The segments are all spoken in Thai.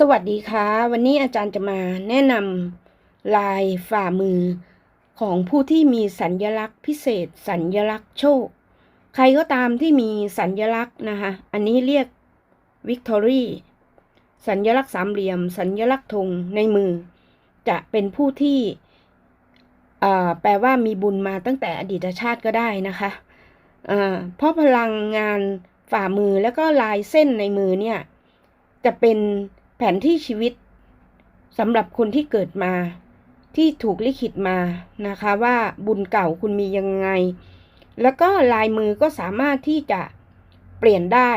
สวัสดีค่ะ วันนี้อาจารย์จะมาแนะนำลายฝ่ามือ ของผู้ที่มีสัญญลักษณ์พิเศษ สัญญลักษณ์โชค ใครก็ตามที่มีสัญญลักษณ์นะคะอันนี้เรียกวิกตอรี่สัญญลักษณ์สามเหลี่ยม สัญญลักษณ์ธงในมือ จะเป็นผู้ที่แปลว่ามีบุญมาตั้งแต่อดีตชาติก็ได้นะคะเพราะพลังงานฝ่ามือแล้วก็ลายเส้นในมือเนี่ยจะเป็น แผนที่ชีวิตสำหรับคนที่เกิดมา ที่ถูกลิขิตมานะคะว่าบุญเก่าคุณมียังไง แล้วก็ลายมือก็สามารถที่จะเปลี่ยนได้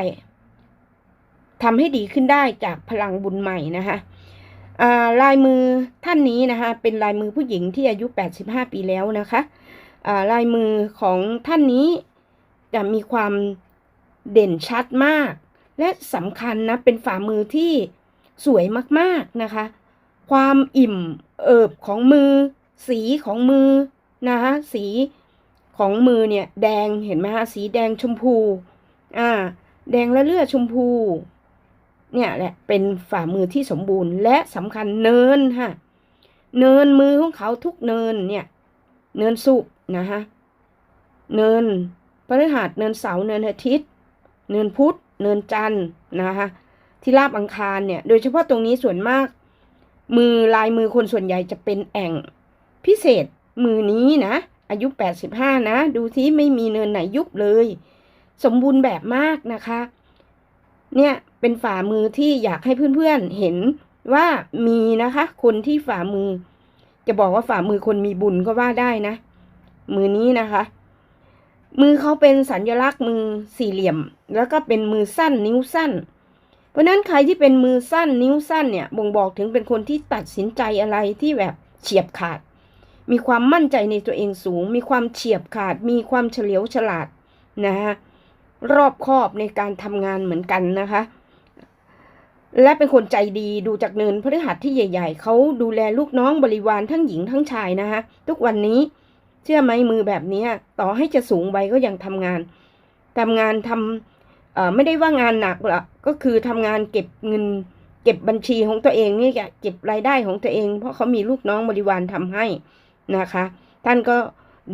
ทำให้ดีขึ้นได้จากพลังบุญใหม่นะคะาลายมือท่านนี้นะคะเป็นลายมือผู้หญิงที่อายุ 85 ปีแล้วนะคะาลายมือของท่านนี้จะมีความเด่นชัดมาก และสำคัญนะเป็นฝ่ามือที่ สวยมากๆนะคะ ความอิ่มเอิบของมือ สีของมือนะคะสีของมือเนี่ยแดงเห็นไหมคะสีแดงชมพูอ่าแดงและเลือดชมพู เนี่ยแหละเป็นฝ่ามือที่สมบูรณ์ และสำคัญเนินค่ะเนินมือของเขาทุกเนินเนี่ย เนินสุกนะคะเนินพฤหัสเนินเสาร์เนินอาทิตย์ เนินพุธเนินจันทร์นะคะ ที่ราบอังคารเนี่ย โดยเฉพาะตรงนี้ส่วนมาก มือลายมือคนส่วนใหญ่จะเป็นแอ่ง พิเศษมือนี้นะอายุ 85 นะ ดูที่ไม่มีเนินไหนยุบเลย สมบูรณ์แบบมากนะคะ เนี่ยเป็นฝ่ามือที่อยากให้เพื่อนๆเห็นว่ามีนะคะ คนที่ฝ่ามือ จะบอกว่าฝ่ามือคนมีบุญก็ว่าได้นะ มือนี้นะคะ มือเขาเป็นสัญลักษณ์มือสี่เหลี่ยม แล้วก็เป็นมือสั้นนิ้วสั้น เพราะนั้นใครที่เป็นมือสั้นนิ้วสั้นเนี่ยบ่งบอกถึงเป็นคนที่ตัดสินใจอะไรที่แบบเฉียบขาด มีความมั่นใจในตัวเองสูง มีความเฉียบขาด มีความเฉลียวฉลาดนะฮะรอบคอบในการทำงานเหมือนกันนะคะ และเป็นคนใจดีดูจากเนินพฤหัสที่ใหญ่ ๆเขาดูแลลูกน้องบริวารทั้งหญิงทั้งชายนะคะทุกวันนี้เชื่อไหมมือแบบนี้ต่อให้จะสูงไปก็ยังทำงานทำงานทำ ไม่ได้ว่างานหนักหรอกก็คือทำงานเก็บเงิน เก็บบัญชีของตัวเองนี่แกเก็บรายได้ของตัวเอง เพราะเขามีลูกน้องบริวารทำให้นะคะ ท่านก็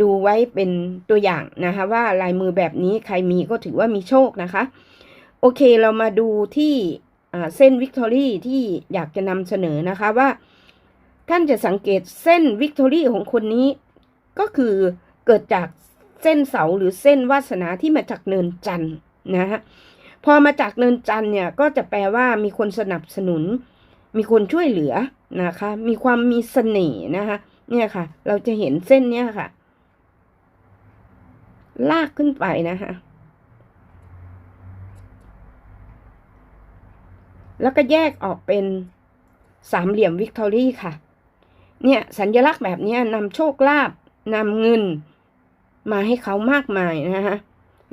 ดูไว้เป็นตัวอย่างนะคะ ว่าลายมือแบบนี้ใครมีก็ถือว่ามีโชคนะคะ โอเคเรามาดูที่เส้นวิกตอรี่ที่อยากจะนำเสนอนะคะว่า ท่านจะสังเกตเส้นวิกตอรี่ของคนนี้ ก็คือเกิดจากเส้นเสาหรือเส้นวาสนาที่มาจากเนินจันทร์ นะฮะพอมาจากเนินจันเนี่ยก็จะแปลว่ามีคนสนับสนุน มีคนช่วยเหลือนะคะ มีความมีเสน่ห์นะคะเนี่ยค่ะ เราจะเห็นเส้นเนี้ยค่ะ ลากขึ้นไปนะคะแล้วก็แยกออกเป็นสามเหลี่ยมวิกตอรี่ค่ะ เนี่ยสัญลักษณ์แบบนี้นำโชคลาภนำเงินมาให้เขามากมายนะฮะ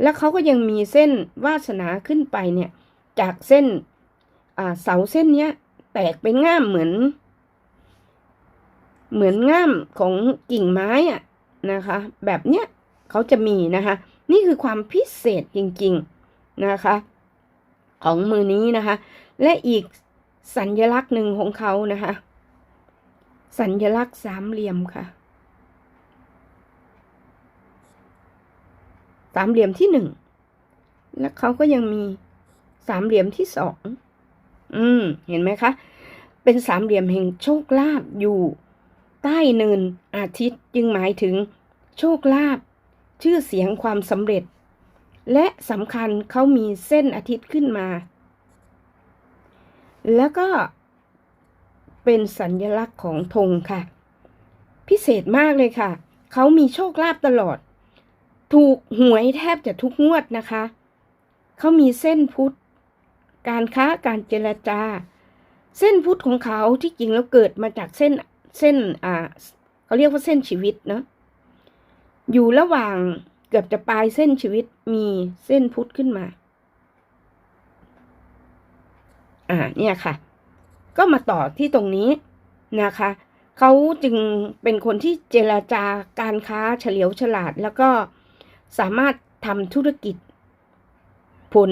แล้วเขาก็ยังมีเส้นวาสนาขึ้นไปเนี่ย จากเส้นเสาเส้นเนี้ย แตกเป็นง่ามเหมือน เหมือนง่ามของกิ่งไม้อะนะคะ แบบเนี้ยเขาจะมีนะคะ นี่คือความพิเศษจริง ๆนะคะ ของมือนี้นะคะ และอีกสัญญลักษณ์หนึ่งของเขานะคะ สัญญลักษณ์สามเหลี่ยมค่ะ สามเหลี่ยมที่หนึ่ง และเขาก็ยังมีสามเหลี่ยมที่สอง อืม เห็นไหมคะ เป็นสามเหลี่ยมแห่งโชคลาภอยู่ ใต้เนินอาทิตย์จึงหมายถึง โชคลาภชื่อเสียงความสำเร็จ และสำคัญเขามีเส้นอาทิตย์ขึ้นมา แล้วก็เป็นสัญลักษณ์ของธงค่ะ พิเศษมากเลยค่ะ เขามีโชคลาภตลอด ถูกหวยแทบจะทุกงวดนะคะ เขามีเส้นพุทธ การค้าการเจรจา เส้นพุทธของเขาที่จริงแล้วเกิดมาจากเส้นเส้นอ่าเขาเรียกว่าเส้นชีวิตเนาะอยู่ระหว่างเกือบจะปลายเส้นชีวิตมีเส้นพุทธขึ้นมา อ่าเนี่ยค่ะ ก็มาต่อที่ตรงนี้นะคะเขาจึงเป็นคนที่เจรจาการค้าเฉลียวฉลาดแล้วก็ สามารถทำธุรกิจ ผล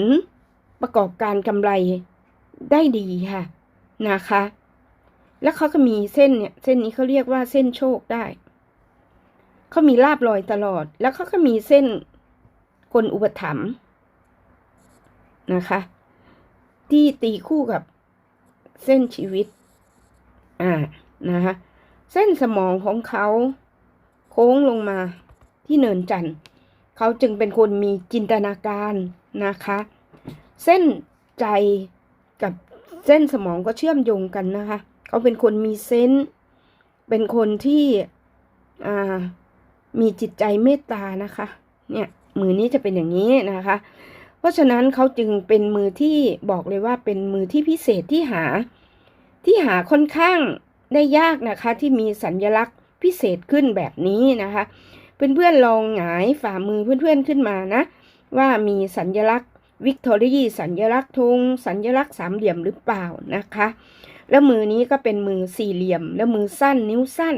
ประกอบการกำไรได้ดีค่ะนะคะ แล้วเขาก็มีเส้นเนี่ย เส้นนี้เขาเรียกว่าเส้นโชคได้เขามีลาบลอยตลอด แล้วเขาก็มีเส้นคนอุปถัมภ์นะคะ ที่ตีคู่กับเส้นชีวิต อ่านะคะเส้นสมองของเขา โค้งลงมาที่เนินจันทร์ เขาจึงเป็นคนมีจินตนาการนะคะ เส้นใจกับเส้นสมองก็เชื่อมโยงกันนะคะ เขาเป็นคนมีเซนส์เป็นคนที่มีจิตใจเมตตานะคะ เนี่ยมือนี้จะเป็นอย่างนี้นะคะ เพราะฉะนั้นเขาจึงเป็นมือที่บอกเลยว่าเป็นมือที่พิเศษที่หา ที่หาค่อนข้างได้ยากนะคะที่มีสัญญลักษณ์พิเศษขึ้นแบบนี้นะคะ เพื่อนๆลองหงายฝ่ามือเพื่อนๆขึ้นมานะ ว่ามีสัญญลักษณ์วิกตอรี่สัญญลักษณ์ธงสัญญลักษณ์สามเหลี่ยมหรือเปล่านะคะ แล้วมือนี้ก็เป็นมือสี่เหลี่ยม แล้วมือสั้นนิ้วสั้น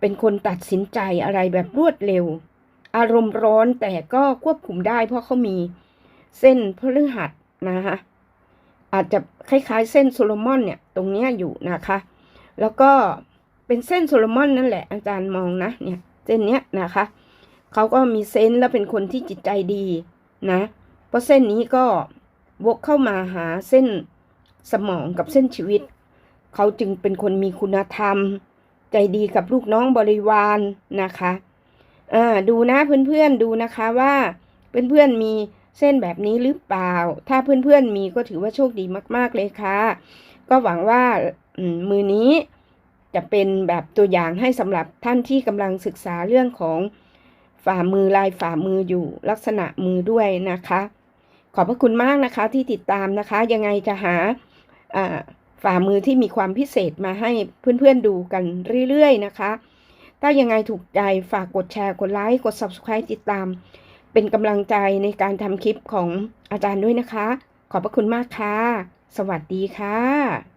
เป็นคนตัดสินใจอะไรแบบรวดเร็ว อารมณ์ร้อนแต่ก็ควบคุมได้เพราะเขามีเส้นพฤหัสนะคะอาจจะคล้ายๆ เส้นโซโลมอนเนี่ยตรงเนี้ยอยู่นะคะ แล้วก็เป็นเส้นโซโลมอนนั่นแหละอาจารย์มองนะเนี่ย เส้นเนี้ยนะคะเขาก็มีเซนส์แล้วเป็นคนที่จิตใจดีนะ เพราะเส้นนี้ก็วกเข้ามาหาเส้นสมองกับเส้นชีวิต เขาจึงเป็นคนมีคุณธรรม ใจดีกับลูกน้องบริวารนะคะอ่าดูนะเพื่อนๆดูนะคะว่าเพื่อนๆมีเส้นแบบนี้หรือเปล่า ถ้าเพื่อนๆมีก็ถือว่าโชคดีมากๆเลยค่ะ ก็หวังว่ามือนี้ จะเป็นแบบตัวอย่างให้สำหรับท่านที่กำลังศึกษาเรื่องของฝ่ามือลายฝ่ามืออยู่ลักษณะมือด้วยนะคะ ขอบพระคุณมากนะคะที่ติดตามนะคะ ยังไงจะหาฝ่ามือที่มีความพิเศษมาให้เพื่อนๆดูกันเรื่อยๆนะคะ ถ้ายังไงถูกใจฝากกดแชร์กดไลค์กด subscribe ติดตาม เป็นกำลังใจในการทำคลิปของอาจารย์ด้วยนะคะ ขอบพระคุณมากค่ะ สวัสดีค่ะ